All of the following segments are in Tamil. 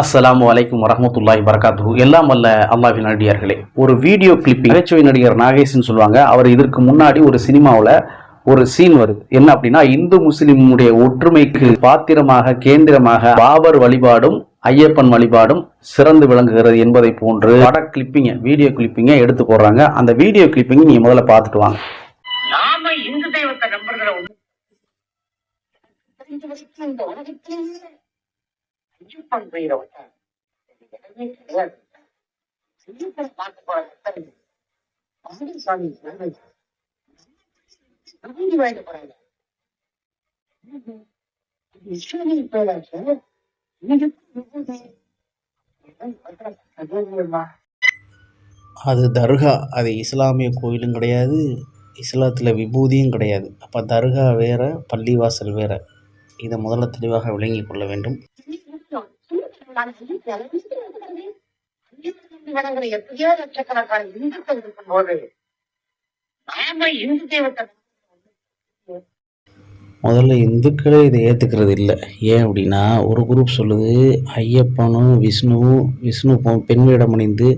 அஸ்ஸலாமு அலைக்கும் வரஹ்மத்துல்லாஹி வரகாத்துஹு எல்லாம் வல்ல அல்லாஹ்வின் நடிகார்களே ஒரு வீடியோ கிளிப்பிங் நகைச்சுவை நடிகர் நாகேஷ்னு சொல்லுவாங்க. அவர் இதற்கு முன்னாடி ஒரு சினிமாவில் ஒரு சீன் வருது. என்ன அப்படின்னா இந்து முஸ்லிமுடைய ஒற்றுமைக்கு பாத்திரமாக கேந்திரமாக பாபர் வழிபாடும் ஐயப்பன் வழிபாடும் சிறந்து விளங்குகிறது என்பதை போன்று பட கிளிப்பிங்க வீடியோ கிளிப்பிங்க எடுத்து போடுறாங்க. அந்த வீடியோ கிளிப்பிங் நீங்க முதல்ல பார்த்துட்டு வாங்க. நாம இந்து தெய்வத்தை நம்புறதுல ஒண்ணு விட்டா இடமே கிடையாது போறாங்க ஈஸ்வரி பேராச்சு அது தர்கா. அது இஸ்லாமிய கோயிலும் கிடையாது. இஸ்லாத்தில் விபூதியும் கிடையாது. அப்போ தர்கா வேற பள்ளிவாசல் வேற. இதை முதல்ல தெளிவாக விளங்கிக் கொள்ள வேண்டும். எப்படியோ லட்சக்கணக்கான இந்துக்கள் நாம இந்து தெய்வத்தை முதல்ல இந்துக்களே இதை ஏற்றுக்கிறது இல்லை. ஏன் அப்படின்னா ஒரு குரூப் சொல்லுது ஐயப்பனும் விஷ்ணுவும் விஷ்ணு பொ- பெண் வேடம் அணிந்து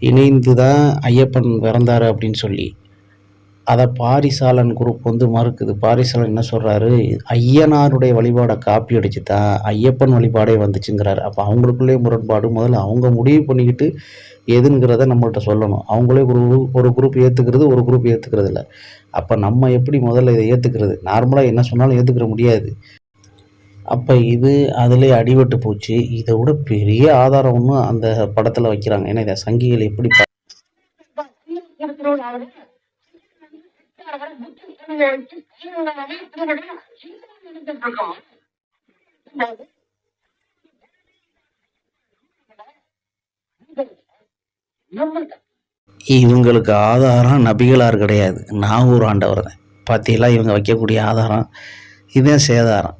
இணைந்து தான் ஐயப்பன் பிறந்தார் அப்படின்னு சொல்லி. அதை பாரிசாலன் குரூப் வந்து மறுக்குது. பாரிசாலன் என்ன சொல்கிறாரு ஐயனாருடைய வழிபாடை காப்பி அடிச்சு தான் ஐயப்பன் வழிபாடே வந்துச்சுங்கிறாரு. அப்போ அவங்களுக்குள்ளே முரண்பாடு. முதல்ல அவங்க முடிவு பண்ணிக்கிட்டு எதுங்கிறத நம்மள்கிட்ட சொல்லணும். அவங்களே ஒரு ஒரு குரூப் ஏற்றுக்கிறது ஒரு குரூப் ஏற்றுக்கிறது இல்லை. அப்போ நம்ம எப்படி முதல்ல இதை ஏற்றுக்கிறது நார்மலாக என்ன சொன்னாலும் ஏற்றுக்கிற முடியாது. அப்போ இது அதிலே அடிபட்டு போச்சு. இதை விட பெரிய ஆதாரம் ஒன்று அந்த படத்தில் வைக்கிறாங்க. ஏன்னா இதை சங்கிகள் எப்படி ப- இவங்களுக்கு ஆதாரம் நபிகளார் கிடையாது. நாகூர் ஆண்டவர் தான். பார்த்தீங்களா இவங்க வைக்கக்கூடிய ஆதாரம் இதுதான் சேதாரம்.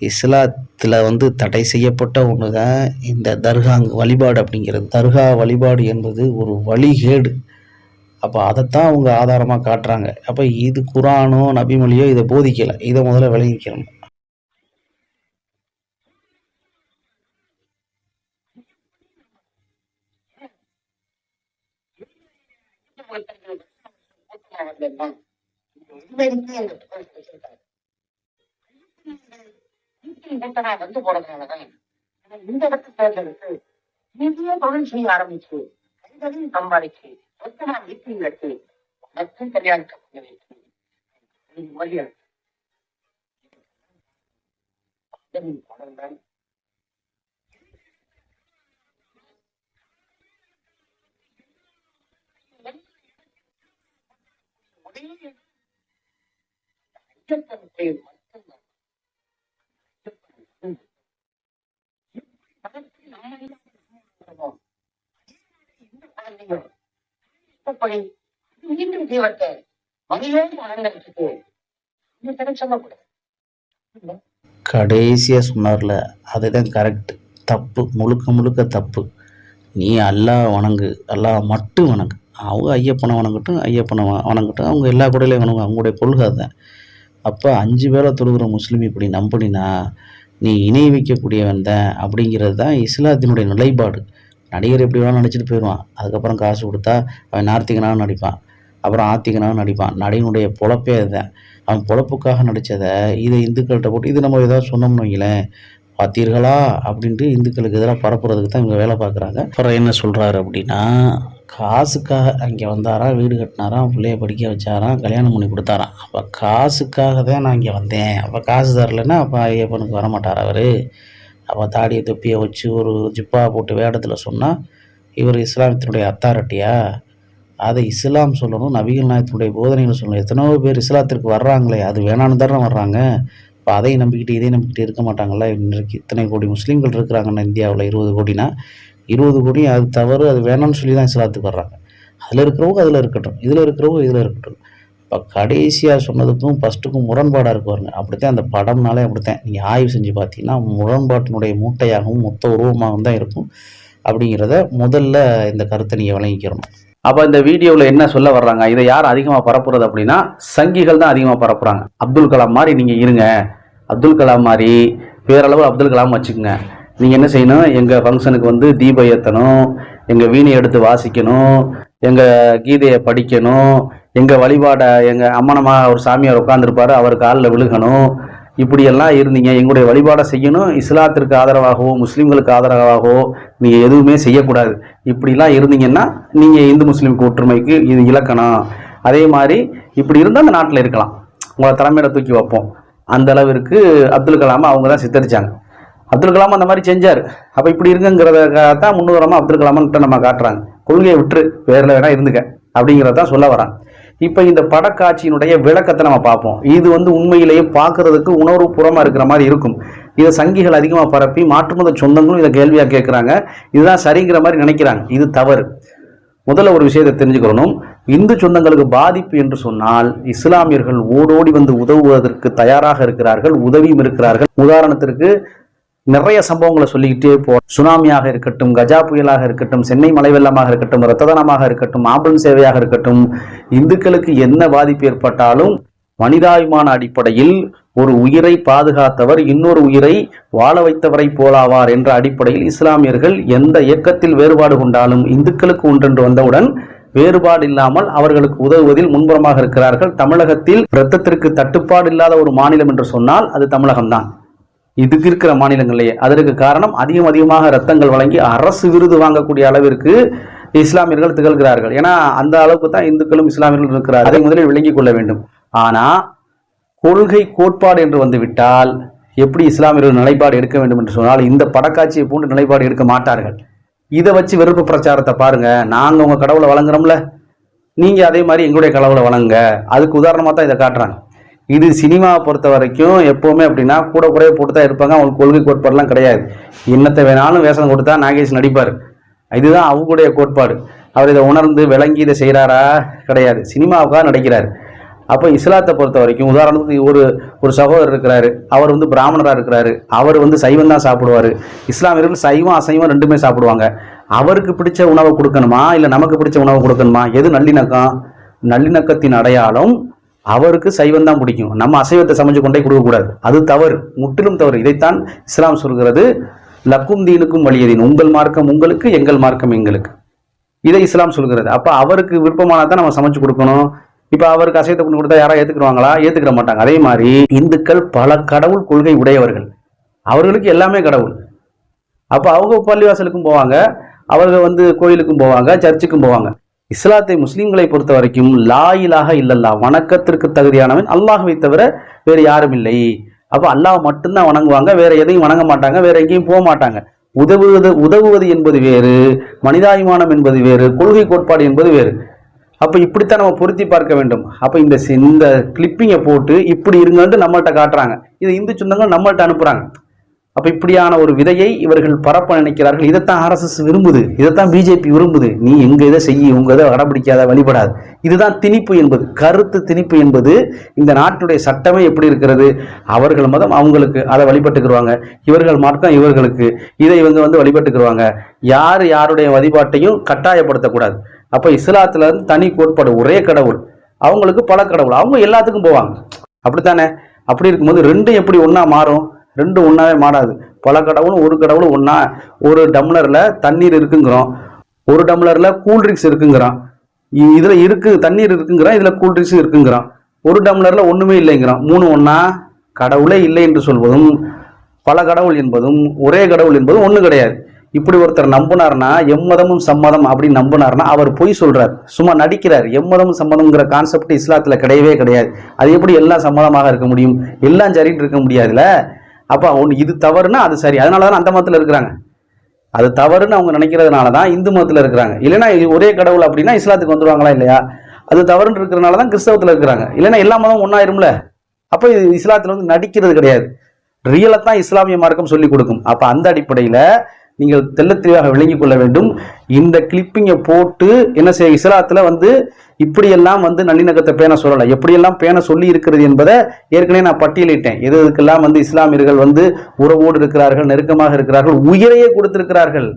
இஸ்லாத்தில் வந்து தடை செய்யப்பட்ட ஒன்று தான் இந்த தர்கா வழிபாடு அப்படிங்கிறது. தர்கா வழிபாடு என்பது ஒரு வழிகேடு. அப்போ அதைத்தான் அவங்க ஆதாரமாக காட்டுறாங்க. அப்போ இது குரானோ நபிமொழியோ இதை போதிக்கலை. இதை முதல்ல விளங்கிக்கணும். வந்து போறதுனாலதான் இந்த இடத்துல தேர்ந்தெடுத்து நிதிய தொழில் செய்ய ஆரம்பிச்சு கைகளில் சம்பாதிச்சு 어떠한 미팅이었지 같은 자리한 적들이 머리였지 그런 바람난 우리 어쨌든 제일 맞던 거 어쨌든 나는 나는 이거 아니요 வழியா மீண்டும் தீவத்தை மணியோடு வளர்ந்துருக்கு இது கடைசியாக சொன்னார்ல அதுதான் கரெக்ட் தப்பு முழுக்க முழுக்க தப்பு. நீ அல்லாஹ் வணங்கு அல்லாஹ் மட்டும் வணங்கு. அவங்க ஐயப்பனை வணங்கட்டும் ஐயப்பனை வ- வணங்கட்டும். அவங்க எல்லா குடையிலையும் வணங்கும் அவங்களுடைய கொள்கை அதுதான். அப்போ அஞ்சு பேரை தொழுகிற முஸ்லீம் இப்படி நம்பினா நீ இணை வைக்கக்கூடியவன் தான் அப்படிங்கிறது தான் இஸ்லாத்தினுடைய நிலைப்பாடு. நடிகர் எப்படி வேணாலும் நடிச்சிட்டு போயிடுவான். அதுக்கப்புறம் காசு கொடுத்தா அவன் நார்த்திகனாக நடிப்பான். அப்புறம் ஆத்திகனாக நடிப்பான். நடிகனுடைய பொழப்பே அதுதான். அவன் பொழப்புக்காக நடித்ததை இதை இந்துக்கள்கிட்ட போட்டு இது நம்ம ஏதாவது சொன்னோம்னு வைங்களேன் பார்த்தீர்களா? அப்படின்ட்டு இந்துக்களுக்கு எதிராக பரப்புறதுக்கு தான் இவங்க வேலை பார்க்குறாங்க. அப்புறம் என்ன சொல்கிறாரு அப்படின்னா காசுக்காக அங்கே வந்தாராம் வீடு கட்டினாராம் பிள்ளைய படிக்க வச்சாராம் கல்யாணம் பண்ணி கொடுத்தாராம் அப்போ காசுக்காக தான் நான் இங்கே வந்தேன். அப்போ காசு தரலைன்னா அப்போ ஐயப்பனுக்கு வரமாட்டார் அவர். அப்போ தாடியை தொப்பியை வச்சு ஒரு ஜிப்பா போட்டு வேடத்தில் சொன்னால் இவர் இஸ்லாமத்தினுடைய அத்தாரிட்டியா அதை இஸ்லாம் சொல்லணும் நபிகள் நாயத்தினுடைய போதனைகள் சொல்லணும். எத்தனையோ பேர் இஸ்லாத்திற்கு வர்றாங்களே அது வேணான்னு தானே வர்றாங்க. இப்போ அதையும் நம்பிக்கிட்டு இதையும் நம்பிக்கிட்டு இருக்க மாட்டாங்களா இன்றைக்கு இத்தனை கோடி முஸ்லீம்கள் இருக்கிறாங்கன்னா இந்தியாவில் இருபது கோடினா இருபது கோடி அது தவறு அது வேணாம்னு சொல்லி தான் இஸ்லாத்துக்கு வர்றாங்க. அதில் இருக்கிறவங்க அதில் இருக்கட்டும். இதில் இருக்கிறவங்க இதில் இருக்கட்டும். இப்போ கடைசியாக சொன்னதுக்கும் ஃபஸ்ட்டுக்கும் முரண்பாடாக இருக்கு பாருங்க. அப்படித்தான் அந்த படம்னாலே அப்படித்தான். நீங்கள் ஆய்வு செஞ்சு பார்த்தீங்கன்னா முரண்பாட்டினுடைய மூட்டையாகவும் மொத்த உருவமாகவும் தான் இருக்கும். அப்படிங்கிறத முதல்ல இந்த கருத்தை நீங்கள் விளங்கிக்கிறணும் அப்போ இந்த வீடியோவில் என்ன சொல்ல வர்றாங்க? இதை யார் அதிகமாக பரப்புறது அப்படின்னா சங்கிகள் தான் அதிகமாக பரப்புகிறாங்க அப்துல் கலாம் மாதிரி நீங்கள் இருங்க. அப்துல் கலாம் மாதிரி பேரளவு அப்துல் கலாம் வச்சுக்கோங்க. நீங்கள் என்ன செய்யணும்? எங்கள் ஃபங்க்ஷனுக்கு வந்து தீபம் ஏற்றணும் எங்கள் வீணை எடுத்து வாசிக்கணும். எங்கள் கீதையை படிக்கணும். எங்கள் வழிபாடை எங்கள் அம்மனமாக ஒரு சாமியார் உட்காந்துருப்பார் அவர் காலில் விழுகணும். இப்படியெல்லாம் இருந்தீங்க. எங்களுடைய வழிபாடை செய்யணும். இஸ்லாத்திற்கு ஆதரவாகவோ முஸ்லீம்களுக்கு ஆதரவாகவோ நீங்கள் எதுவுமே செய்யக்கூடாது. இப்படிலாம் இருந்தீங்கன்னா நீங்கள் இந்து முஸ்லீம் ஒற்றுமைக்கு இது இலக்கணம். அதே மாதிரி இப்படி இருந்தால் அந்த நாட்டில் இருக்கலாம். உங்களை தலைமையில தூக்கி வைப்போம். அந்த அளவிற்கு அப்துல் கலாமை அவங்க தான் சித்தரித்தாங்க அப்துல் கலாம் அந்த மாதிரி செஞ்சார். அப்போ இப்படி இருக்குங்கிறத தான் முன்னுதாரமாக அப்துல் கலாம்கிட்ட நம்ம காட்டுறாங்க. கொள்கையை விட்டு வேற வேணா இருந்துக்க. அப்படிங்கிறதான் சொல்ல வராங்க இப்போ இந்த படக்காட்சியினுடைய விளக்கத்தை நம்ம பார்ப்போம். இது வந்து உண்மையிலேயே பார்க்கறதுக்கு உணர்வு புறமாக இருக்கிற மாதிரி இருக்கும். இதை சங்கிகள் அதிகமாக பரப்பி மாற்றுமத சொந்தங்களும் இதை கேள்வியாக கேட்குறாங்க இதுதான் சரிங்கிற மாதிரி நினைக்கிறாங்க. இது தவறு. முதல்ல ஒரு விஷயத்தை தெரிஞ்சுக்கணும். இந்து சொந்தங்களுக்கு பாதிப்பு என்று சொன்னால் இஸ்லாமியர்கள் ஓடோடி வந்து உதவுவதற்கு தயாராக இருக்கிறார்கள் உதவியும் இருக்கிறார்கள். உதாரணத்திற்கு நிறைய சம்பவங்களை சொல்லிக்கிட்டே போ சுனாமியாக இருக்கட்டும் கஜா புயலாக இருக்கட்டும் சென்னை மலை வெள்ளமாக இருக்கட்டும் ரத்ததானமாக இருக்கட்டும் ஆம்புலன்ஸ் சேவையாக இருக்கட்டும் இந்துக்களுக்கு என்ன பாதிப்பு ஏற்பட்டாலும் மனிதாபிமான அடிப்படையில் ஒரு உயிரை பாதுகாத்தவர் இன்னொரு உயிரை வாழ வைத்தவரை போலாவார் என்ற அடிப்படையில் இஸ்லாமியர்கள் எந்த இயக்கத்தில் வேறுபாடு கொண்டாலும் இந்துக்களுக்கு ஒன்றென்று வந்தவுடன் வேறுபாடு இல்லாமல் அவர்களுக்கு உதவுவதில் முன்புறமாக இருக்கிறார்கள். தமிழகத்தில் இரத்தத்திற்கு தட்டுப்பாடு இல்லாத ஒரு மாநிலம் என்று சொன்னால் அது தமிழகம்தான். இதுக்கு இருக்கிற மாநிலங்களிலேயே அதற்கு காரணம் அதிகம் அதிகமாக ரத்தங்கள் வழங்கி அரசு விருது வாங்கக்கூடிய அளவிற்கு இஸ்லாமியர்கள் திகழ்கிறார்கள். ஏன்னா அந்த அளவுக்கு தான் இந்துக்களும் இஸ்லாமியர்கள் இருக்கிறார் அதை முதலில் விளங்கிக் கொள்ள வேண்டும். ஆனால் கொள்கை கோட்பாடு என்று வந்துவிட்டால் எப்படி இஸ்லாமியர்கள் நிலைப்பாடு எடுக்க வேண்டும் என்று சொன்னால் இந்த படக்காட்சியை போன்று நிலைப்பாடு எடுக்க மாட்டார்கள். இதை வச்சு வெறுப்பு பிரச்சாரத்தை பாருங்க. நாங்கள் உங்கள் கடவுளை வழங்குறோம்ல. நீங்கள் அதே மாதிரி எங்களுடைய கடவுளை வழங்குங்க. அதுக்கு உதாரணமாக தான் இதை காட்டுறாங்க. இது சினிமாவை பொறுத்த வரைக்கும் எப்போவுமே அப்படின்னா கூட குறைய போட்டு தான் இருப்பாங்க. அவங்களுக்கு கொள்கை கோட்பாடுலாம் கிடையாது. என்னத்தை வேணாலும் வேஷம் கொடுத்தா நாகேஷ் நடிப்பார். இதுதான் அவங்களுடைய கோட்பாடு. அவர் இதை உணர்ந்து விளங்கி இதை செய்கிறாரா கிடையாது. சினிமாவுக்காக நடிக்கிறார். அப்போ இஸ்லாத்தை பொறுத்த வரைக்கும் உதாரணத்துக்கு ஒரு ஒரு சகோதரர் இருக்கிறாரு. அவர் வந்து பிராமணராக இருக்கிறாரு. அவர் வந்து சைவம் தான் சாப்பிடுவார். இஸ்லாமியர்கள் சைவம் அசைவம் ரெண்டுமே சாப்பிடுவாங்க. அவருக்கு பிடிச்ச உணவை கொடுக்கணுமா? இல்லை நமக்கு பிடிச்ச உணவை கொடுக்கணுமா? எது நல்லிணக்கம்? நல்லிணக்கத்தின் அடையாளம் அவருக்கு சைவம் தான் பிடிக்கும். நம்ம அசைவத்தை சமைச்சு கொண்டே கொடுக்கக்கூடாது. அது தவறு. முற்றிலும் தவறு. இதைத்தான் இஸ்லாம் சொல்கிறது. லக்கும் தீனுக்கும் வழியதீன் உங்கள் மார்க்கம் உங்களுக்கு எங்கள் மார்க்கம் எங்களுக்கு. இதை இஸ்லாம் சொல்கிறது. அப்போ அவருக்கு விருப்பமானதான் நம்ம சமைச்சு கொடுக்கணும். இப்போ அவருக்கு அசைவத்தை கொண்டு கொடுத்தா யாரா ஏத்துக்குருவாங்களா? ஏற்றுக்க மாட்டாங்க. அதே மாதிரி இந்துக்கள் பல கடவுள் கொள்கை உடையவர்கள். அவர்களுக்கு எல்லாமே கடவுள். அப்போ அவங்க பள்ளிவாசலுக்கும் போவாங்க. அவர்கள் வந்து கோயிலுக்கும் போவாங்க சர்ச்சுக்கும் போவாங்க. இஸ்லாத்தை முஸ்லீம்களை பொறுத்த வரைக்கும் லா இலாஹ இல்லல்லா வணக்கத்திற்கு தகுதியானவன் அல்லாஹுவை தவிர வேறு யாரும் இல்லை. அப்போ அல்லாஹ் மட்டும்தான் வணங்குவாங்க வேற எதையும் வணங்க மாட்டாங்க வேற எங்கேயும் போக மாட்டாங்க. உதவுவது உதவுவது என்பது வேறு மனிதாபிமானம் என்பது வேறு கொள்கை கோட்பாடு என்பது வேறு. அப்போ இப்படித்தான் நம்ம பொருத்தி பார்க்க வேண்டும். அப்போ இந்த இந்த கிளிப்பிங்கை போட்டு இப்படி இருங்கன்ட்டு நம்மள்ட்ட காட்டுறாங்க. இது இந்து சொந்தங்கள் நம்மள்கிட்ட அனுப்புகிறாங்க அப்போ இப்படியான ஒரு விதையை இவர்கள் பரப்ப நினைக்கிறார்கள். இதைத்தான் ஆர்எஸ்எஸ் விரும்புது. இதைத்தான் பிஜேபி விரும்புது. நீ எங்க இதை செய்ய உங்க இதை கடைபிடிக்காத வழிபடாது. இதுதான் திணிப்பு என்பது. கருத்து திணிப்பு என்பது இந்த நாட்டுடைய சட்டமே எப்படி இருக்கிறது? அவர்கள் மதம் அவங்களுக்கு அதை வழிபட்டுக்குருவாங்க. இவர்கள் மார்க்கம் இவர்களுக்கு. இதை இவங்க வந்து வழிபட்டுக்குருவாங்க. யார் யாருடைய வழிபாட்டையும் கட்டாயப்படுத்தக்கூடாது. அப்போ இஸ்லாத்துல இருந்து தனி கோட்பாடு ஒரே கடவுள். அவங்களுக்கு பல கடவுள். அவங்க எல்லாத்துக்கும் போவாங்க. அப்படித்தானே? அப்படி இருக்கும்போது ரெண்டும் எப்படி ஒன்றா மாறும்? ரெண்டும் ஒன்றாவே மாறாது. பல கடவுளும் ஒரு கடவுளும் ஒன்றா ஒரு டம்ளரில் தண்ணீர் இருக்குங்கிறோம். ஒரு டம்ளரில் கூல்ட்ரிங்க்ஸ் இருக்குங்கிறான். இ- இதுல இருக்கு தண்ணீர் இருக்குங்கிறான் இதில் கூல்ட்ரிங்க்ஸும் இருக்குங்கிறான். ஒரு டம்ளரில் ஒன்றுமே இல்லைங்கிறான். மூணு ஒன்றா கடவுளே இல்லை என்று சொல்வதும் பல கடவுள் என்பதும் ஒரே கடவுள் என்பதும் ஒன்றும் கிடையாது. இப்படி ஒருத்தர் நம்பினார்னா எம்மதமும் சம்மதம் அப்படின்னு நம்பினார்னா அவர் பொய் சொல்கிறார் சும்மா நடிக்கிறார். எம்மதமும் சம்மதம்ங்கிற கான்செப்ட் இஸ்லாத்தில் கிடையவே கிடையாது. அது எப்படி எல்லாம் சம்மதமாக இருக்க முடியும்? எல்லாம் சரின்னு இருக்க முடியாதுல்ல? அப்போ ஒன்று இது தவறுனா அது சரி. அதனால தான் அந்த மதத்தில் இருக்கிறாங்க. அது தவறுன்னு அவங்க நினைக்கிறதுனால தான் இந்து மதத்தில் இருக்கிறாங்க. இல்லைன்னா இது ஒரே கடவுள் அப்படின்னா இஸ்லாத்துக்கு வந்துடுவாங்களா இல்லையா? அது தவறுன்னு இருக்கிறனால தான் கிறிஸ்தவத்தில் இருக்கிறாங்க. இல்லைன்னா எல்லா மதமும் ஒன்றாயிரும்ல அப்போ இது இஸ்லாத்தில் வந்து நடிக்கிறது கிடையாது. ரியலாக தான் இஸ்லாமிய மார்க்கம் சொல்லி கொடுக்கும். அப்போ அந்த அடிப்படையில் நீங்கள் தெல்ல தெளிவாக விளங்கிக் கொள்ள வேண்டும். இந்த கிளிப்பிங்கை போட்டு என்ன செய்ய இஸ்லாத்தில் வந்து இப்படியெல்லாம் வந்து நல்லிணக்கத்தை பேண சொல்லலை. எப்படியெல்லாம் பேண சொல்லி இருக்கிறது என்பதை ஏற்கனவே நான் பட்டியலிட்டேன். எது எதுக்கெல்லாம் வந்து இஸ்லாமியர்கள் வந்து உறவோடு இருக்கிறார்கள் நெருக்கமாக இருக்கிறார்கள் உயிரையே கொடுத்திருக்கிறார்கள்.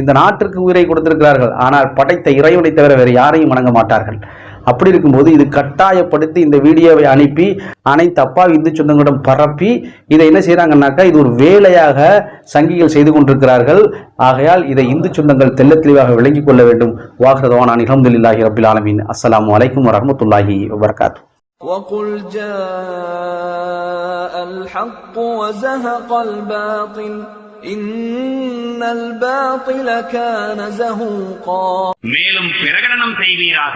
இந்த நாட்டிற்கு உயிரை கொடுத்திருக்கிறார்கள். ஆனால் படைத்த இறைவனை தவிர வேறு யாரையும் வணங்க மாட்டார்கள். அப்படி இருக்கும்போது இது கட்டாயப்படுத்தி இந்த வீடியோவை அனுப்பி அனைத்து அப்பா இந்து சொந்தங்களிடம் பரப்பி இதை என்ன செய்றாங்கன்னாக்கா இது ஒரு வேலையாக சங்கிகள் செய்து கொண்டிருக்கிறார்கள் ஆகையால் இதை இந்து சொந்தங்கள் தெள்ள தெளிவாக விளங்கிக் கொள்ள வேண்டும் வாகரதவான் அலமதுல்லாஹி ரபில் ஆலமீன் அஸ்ஸலாமு அலைக்கும் வரஹ்மத்துல்லாஹி வபரகாத்து وقل جاء الحق وزهق الباطل إن الباطل كان زهوقا மேலும் பிரகடனம் செய்வீராக